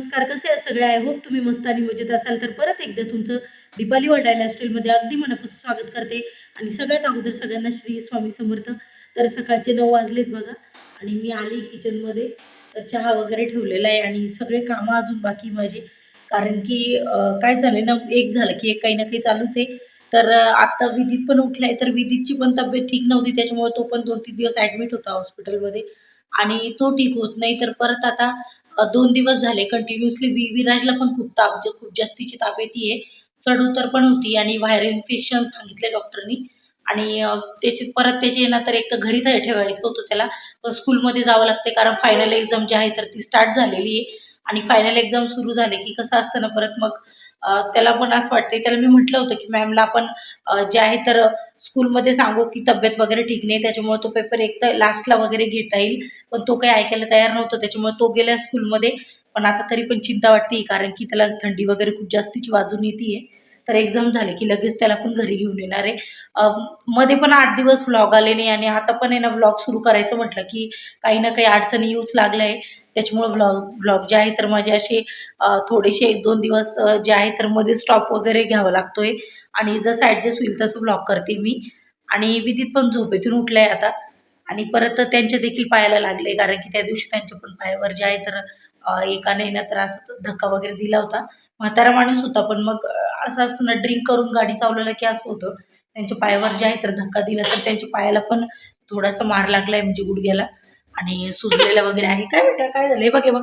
नमस्कार कसे आहे सगळे? आय होप तुम्ही मस्त आणि मजेत असाल. तर परत एकदा तुमचं दीपाली वडाय लाईफस्टाईलमध्ये अगदी मनापासून स्वागत करते. आणि सगळ्यात अगोदर सगळ्यांना श्री स्वामी समर्थ. तर सकाळचे नऊ वाजलेत बघा. आणि मी आली किचनमध्ये तर चहा वगैरे ठेवलेला आहे आणि सगळे कामं अजून बाकी माझे. कारण की काय झालं ना एक झालं की एक काही ना काही चालूच आहे. तर आता विदित पण उठलाय. तर विदितची पण तब्येत ठीक नव्हती. त्याच्यामुळे तो पण दोन तीन दिवस ॲडमिट होता हॉस्पिटलमध्ये आणि तो ठीक होत नाही. तर परत आता दोन दिवस झाले. कंटिन्युअसली वि विराजला पण खूप ताप म्हणजे खूप जास्तीची ताप येते चढ उतर पण होती आणि व्हायरल इन्फेक्शन सांगितले डॉक्टरनी आणि त्याची परत त्याची ना तर एक तर घरी ठेवायचं होतं त्याला. पण स्कूलमध्ये जावं लागते कारण फायनल एक्झाम जी आहे तर ती स्टार्ट झालेली आहे आणि फायनल एक्झाम सुरू झाले की कसं असतं ना परत मग त्याला पण असं वाटते त्याला मी म्हटलं होतं की मॅमला आपण जे आहे तर स्कूलमध्ये सांगू की तब्येत वगैरे ठीक नाही त्याच्यामुळे तो पेपर एक तर लास्टला वगैरे घेता येईल पण तो काही ऐकायला तयार नव्हता त्याच्यामुळे तो गेला स्कूलमध्ये पण आता तरी पण चिंता वाटते कारण की त्याला थंडी वगैरे खूप जास्तीची वाजून येते तर एक्झाम झाले की लगेच त्याला पण घरी घेऊन येणार आहे. मध्ये पण आठ दिवस व्लॉग आले नाही आणि आता पण आहे ना व्लॉग सुरू करायचं म्हटलं की काही ना काही अडचणी येऊच लागल्या. आहे त्याच्यामुळं व्लॉग व्लॉग जे आहे तर माझे असे थोडेसे एक दोन दिवस जे आहे तर मध्ये स्टॉप वगैरे घ्यावा लागतोय. आणि जसं ॲडजस्ट होईल तसं व्लॉग करते मी. आणि विदित पण झोपेतून उठलाय आता. आणि परत त्यांचे देखील पायाला लागले कारण की त्या दिवशी त्यांच्या पण पायावर जे आहे तर एकाने ना तर असंच धक्का वगैरे दिला होता. म्हातारा माणूस होता पण मग असं असतं ना ड्रिंक करून गाडी चालवलं की असं होतं. त्यांच्या पायावर जे आहे तर धक्का दिला तर त्यांच्या पायाला पण थोडासा मार लागलाय म्हणजे गुडघ्याला. आणि सुजलेला वगैरे आहे. काय बेटा काय झालंय बघ बघे बघ.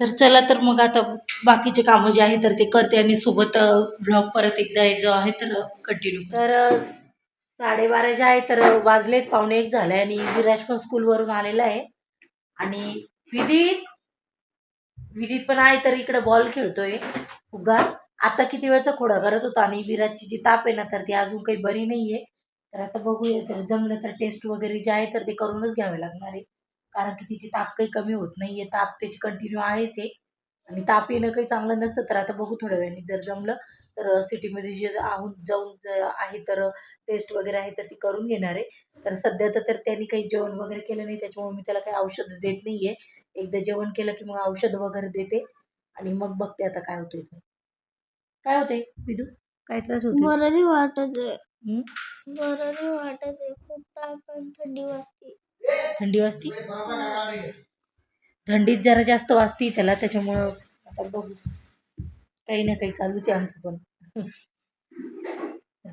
तर चला तर मग आता बाकीचे कामं जे आहे तर ते करते आणि सोबत ब्लॉग परत एकदा जो आहे तर कंटिन्यू तर साडेबारा जे आहे तर वाजलेत. पावणे एक झाले आणि विराज पण स्कूलवरून आलेला आहे. आणि विदित विहिरीत पण आहे तर इकडे बॉल खेळतोय. फुगा आता किती वेळचा खोडा करत होता आणि विराजची जी ताप आहे ना तर ती अजून काही बरी नाहीये. तर आता बघूया तर जमलं तर टेस्ट वगैरे जे आहे तर ते करूनच घ्यावे लागणार आहे. कारण की तिची ताप काही कमी होत नाहीये. ताप त्याची कंटिन्यू आहेच आहे. आणि ताप येणं काही चांगलं नसतं तर आता बघू थोड्या वेळाने. जर जमलं तर सिटीमध्ये जे आहून जाऊन आहे तर टेस्ट वगैरे आहे तर ती करून घेणार आहे. तर सध्या तर त्यांनी काही जेवण वगैरे केलं नाही त्याच्यामुळे मी त्याला काही औषध देत नाहीये. एकदा जेवण केलं की मग औषध वगैरे देते आणि मग बघते आता काय होतंय ते. काय होतंय विदू? काय त्रास होतो बरं नाही वाटत आहे. बरं नाही वाटत आहे. खूप ताप आणि थंडी वाजते. थंडी वाजती? थंडीत जरा जास्त वाजती त्याला त्याच्यामुळं आता बघू. काही ना काही चालूच आहे आमचं पण.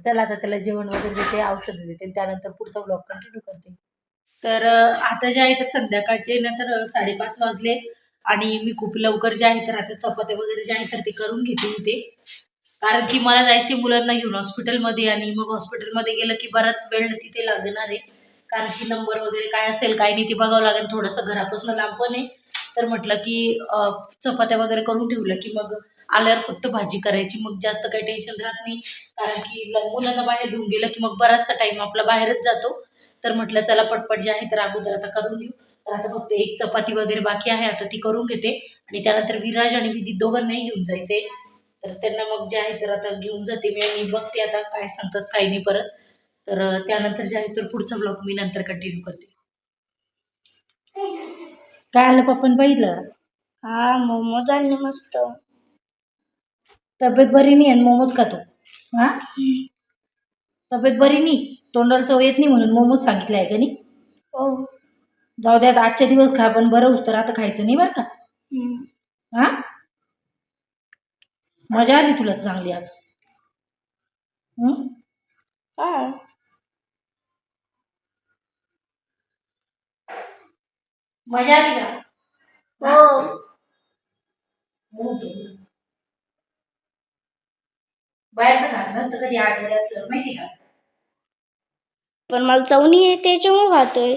चला आता त्याला जेवण वगैरे देते औषधं देते आणि त्यानंतर पुढचा ब्लॉग कंटिन्यू करते. तर आता जे आहे तर संध्याकाळचे नंतर तर साडेपाच वाजले आणि मी खूप लवकर जे आहे तर आता चपात्या वगैरे जे आहे तर ते करून घेते इथे. कारण की मला जायचे मुलांना घेऊन हॉस्पिटलमध्ये आणि मग हॉस्पिटलमध्ये गेलं की बराच वेळ तिथे लागणार आहे. कारण की नंबर वगैरे काय असेल काय नाही ते बघावं लागेल. थोडंसं घरापासून लांब पण आहे. तर म्हटलं की चपात्या वगैरे करून ठेवलं की मग आल्यावर फक्त भाजी करायची. मग जास्त काही टेन्शन राहत नाही. कारण की मुलांना बाहेर घेऊन गेलं की मग बराचसा टाइम आपला बाहेरच जातो. तर म्हटलं चला पटपट जे आहे तर अगोदर आता करून घेऊ. तर आता फक्त एक चपाती वगैरे बाकी आहे आता ती करून घेते. आणि त्यानंतर विराज आणि विदित दोघांनाही घेऊन जायचे तर त्यांना मग जे आहे तर आता घेऊन जाते. मी आणि बघते आता काय सांगतात काही नाही परत. तर त्यानंतर जे आहे तर पुढचा ब्लॉग मी नंतर कंटिन्यू करते. काय आलं पप्पन बघितलं? हा मोमोज आणले मस्त. तब्येत बरी नाही आणि मोमोज खातो हा? तब्येत बरी नाही? तोंडाला चव येत नाही म्हणून मोमोज सांगितले आहे का नाही हो. जाऊ द्यात आजचे दिवस खा पण बरं होतं तर आता खायचं नाही बरं का? हम्म. हा? मजा आली तुला चांगली आज. हं? हा मजा आली का? हो. हो. बाहेरचं खात नसतं कधी आजारी असलं माहिती का? पण मला चवणी आहे त्याच्यामुळे खातोय.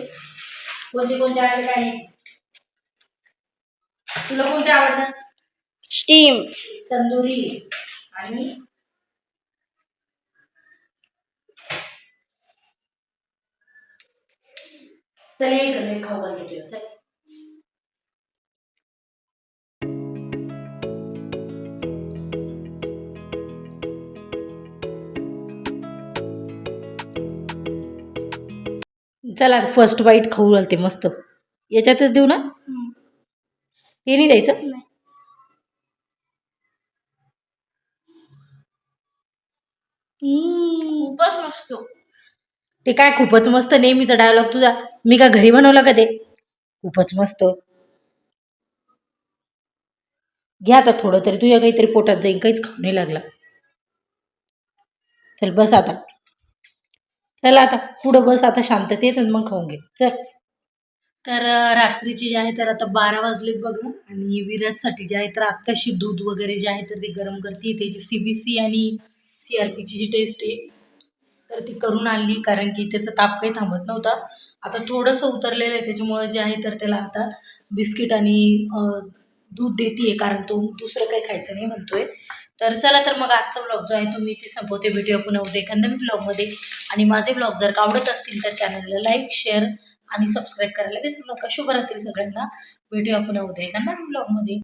कोणते कोणते काय नाही तुला कोणते आवडतात स्टीम. तंदुरी आणि? चल ये इकडे मी खाऊ घालते तुला चल. चला फर्स्ट बाईट खाऊ घालते मस्त. याच्यातच देऊ ना? ते नाही द्यायचं? खूपच मस्त. ते काय खूपच मस्त नेहमीचा डायलॉग तुझा. मी का घरी बनवलं का ते? खूपच मस्त. घ्या आता थोडं तरी तुझ्या काहीतरी पोटात जाईल काहीच खाऊ नाही लागला. चल बस आता. चला आता पुढं बस आता शांततेत आणि मग खाऊन घे. चल. तर रात्रीची जे आहे तर आता बारा वाजलेत बघा. आणि विराजसाठी जे आहे तर आत्ताशी दूध वगैरे जे आहे तर ते गरम करते. त्याची सी बी सी आणि सी आर पीची जी टेस्ट आहे तर ती करून आणली. कारण की त्याचा ताप काही थांबत नव्हता. आता थोडंसं उतरलेलं आहे त्याच्यामुळं जे आहे तर त्याला आता बिस्किट आणि दूध देते कारण तो दुसरं काही खायचं नाही म्हणतोय. तर चला तर मग आजचा ब्लॉग जो आहे तो मी ते संपवते. भेटूया पुन्हा उद्या एखाद्या मी ब्लॉगमध्ये आणि माझे ब्लॉग जर का आवडत असतील तर चॅनलला लाईक शेअर आणि सबस्क्राईब करायला विसरू नका. शुभरात्री सगळ्यांना. भेटूया पुन्हा उद्या एखाद्या ब्लॉगमध्ये